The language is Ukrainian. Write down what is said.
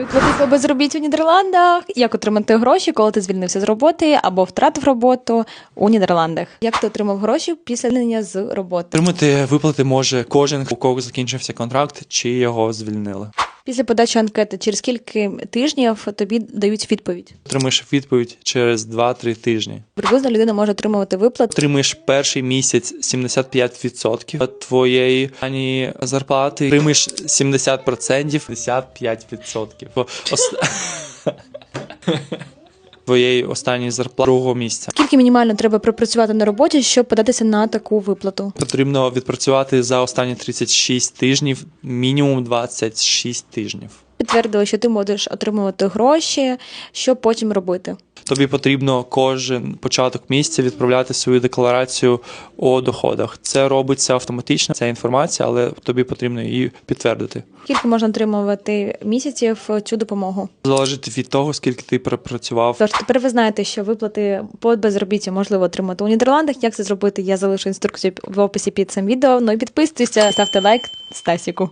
Виплати по безробіттю в Нідерландах. Як отримати гроші, коли ти звільнився з роботи або втратив роботу у Нідерландах? Як ти отримав гроші після звільнення з роботи? Отримати виплати може кожен, у кого закінчився контракт, чи його звільнили. Після подачі анкети через скільки тижнів тобі дають відповідь? Отримаєш відповідь через 2-3 тижні. Приблизно людина може отримувати виплату. Отримаєш перший місяць 75% твоєї ані зарплати. Отримаєш 70%, 75%. Ос... Твоєї останньої зарплати другого місця. Скільки мінімально треба пропрацювати на роботі, щоб податися на таку виплату? Потрібно відпрацювати за останні 36 тижнів, мінімум 26 тижнів. Підтвердили, що ти можеш отримувати гроші, що потім робити. Тобі потрібно кожен початок місяця відправляти свою декларацію о доходах. Це робиться автоматично, ця інформація, але тобі потрібно її підтвердити. Скільки можна отримувати місяців цю допомогу? Залежить від того, скільки ти пропрацював. Тож тепер ви знаєте, що виплати по безробіттю можливо отримати у Нідерландах. Як це зробити? Я залишу інструкцію в описі під цим відео. Ну і підписуйтеся, ставте лайк Стасіку.